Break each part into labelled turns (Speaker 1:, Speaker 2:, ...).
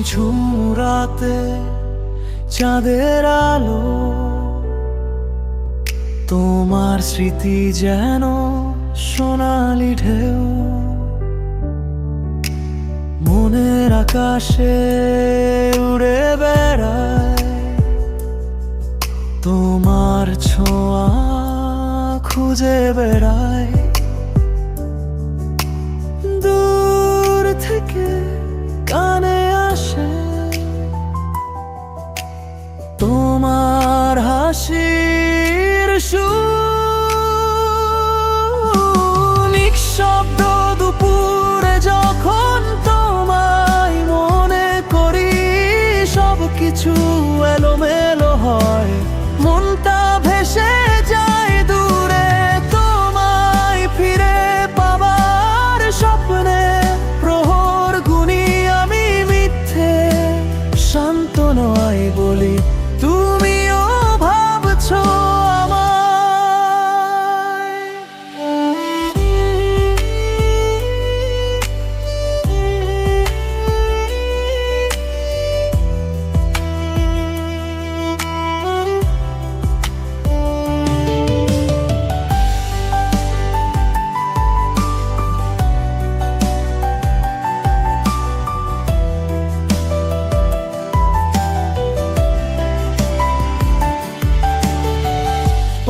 Speaker 1: নিঝুম রাতে চাঁদের আলো। তোমার স্মৃতি যেন সোনালি ঢেউ। মনের আকাশে উড়ে বেড়ায়। তোমার ছোঁয়া খুঁজে বেড়ায়।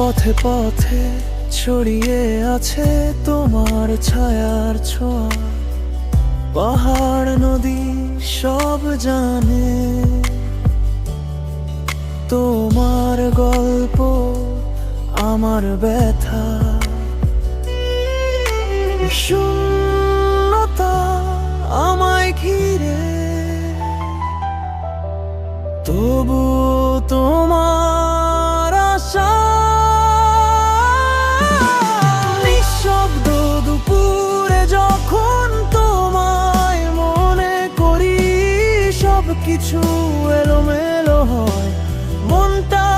Speaker 1: পথে পথে ছড়িয়ে আছে তোমার ছায়ার ছোঁয়া। পাহাড়, নদী, সব জানে। তোমার গল্প, আমার ব্যথা। শূন্যতা আমায় ঘিরে। তবু তোমার কিছু এলোমেলো হয়। মনটা